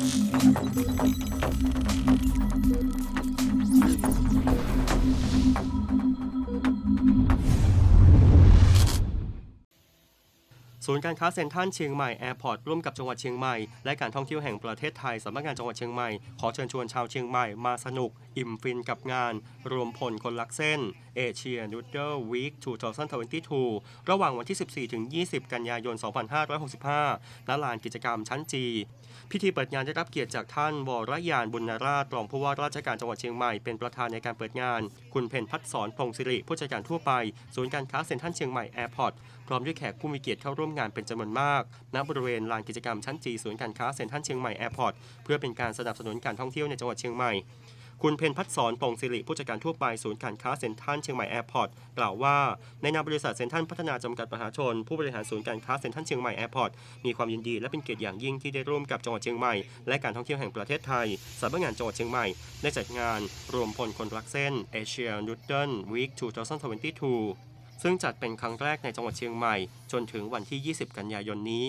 何? ศูนย์การค้าเซ็นทรัลเชียงใหม่แอร์พอร์ตร่วมกับจังหวัดเชียงใหม่และการท่องเที่ยวแห่งประเทศไทยสำนักงานจังหวัดเชียงใหม่ขอเชิญชวนชาวเชียงใหม่มาสนุก อิ่มฟินกับงาน รวมพลคนรักเส้นเอเชียนูดเดิลวีค2022 ระหว่างวันที่ 14 ถึง 20 กันยายน 2565ณลานกิจกรรมชั้นจีพิธีเปิดงานได้รับเกียรติจากท่านวรยานบุญนาราชรองผู้ว่าราชการจังหวัดเชียงใหม่เป็นประธานในการเปิดงาน คุณเพนพัฒสอนพงศิริผู้จัดการทั่วไป ศูนย์การค้าเซ็นทรัลเชียงใหม่แอร์พอร์ตพร้อมด้วยแขกผู้มีเกียรติเข้าร่วมงานเป็นจำนวนมาก ณ บริเวณลานกิจกรรมชั้นจีศูนย์การค้าเซ็นทรัลเชียงใหม่แอร์พอร์ต เพื่อเป็นการสนับสนุนการท่องเที่ยวในจังหวัดเชียงใหม่ คุณเพนพัฒสอนปงศิริผู้จัดการทั่วไปศูนย์การค้าเซ็นทรัลเชียงใหม่แอร์พอร์ตกล่าวว่า ในนามบริษัทเซ็นทรัลพัฒนาจำกัดมหาชน ผู้บริหารศูนย์การค้าเซ็นทรัลเชียงใหม่แอร์พอร์ตมีความยินดีและเป็นเกียรติอย่างยิ่งที่ได้ร่วมกับจังหวัดเชียงใหม่และการท่องเที่ยวแห่งประเทศไทยสำนักงานจังหวัดเชียงใหม่ได้จัดงาน รวมพลคนรักเส้น Asia Noodle Week 2022 ซึ่งจัดเป็นครั้งแรกในจังหวัดเชียงใหม่ จนถึงวันที่ 20 กันยายนนี้